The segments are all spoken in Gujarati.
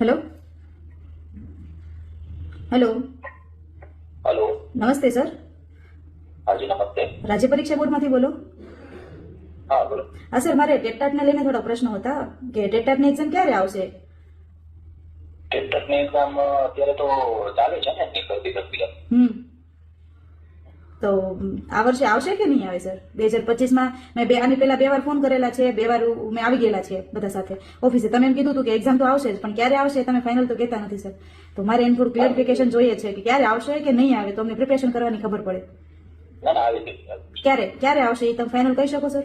હેલો હેલો હેલો નમસ્તે સર હાજી નમસ્તે. રાજ્ય પરીક્ષા બોર્ડમાંથી બોલો. હા બોલો. હા સર મારે ટેટટાટને લઈને થોડા પ્રશ્નો હતા કે ટેટટાટની એક્ઝામ ક્યારે આવશે? ટેટની એક્ઝામ અત્યારે તો ચાલે છે ને તો આ વર્ષે આવશે કે નહીં આવે સર? બે હજાર પચીસમાં મેં બે આની પહેલા બે વાર ફોન કરેલા છે બે વાર મેં આવી ગયેલા છે બધા સાથે ઓફિસે તમે એમ કીધું હતું કે એક્ઝામ તો આવશે જ પણ ક્યારે આવશે તમે ફાઇનલ તો કહેતા નથી સર. તો મારે એમ થોડું ક્લેરિફિકેશન જોઈએ છે કે ક્યારે આવશે કે નહીં આવે તો અમને પ્રિપેરેશન કરવાની ખબર પડે. ક્યારે ક્યારે આવશે એ તમે ફાઇનલ કહી શકો સર?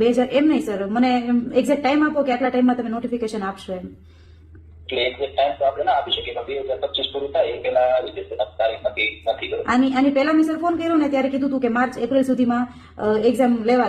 બે હજાર એમ નહીં સર. મને એક્ઝેક્ટ ટાઈમ આપો કે આટલા ટાઈમમાં તમે નોટિફિકેશન આપશો એમ. તો આપણે ના આપી નક્કી નથી આની આની પહેલા ફોન કર્યો ને ત્યારે કીધું કે માર્ચ, એપ્રિલ સુધીમાં એક્ઝામ લેવા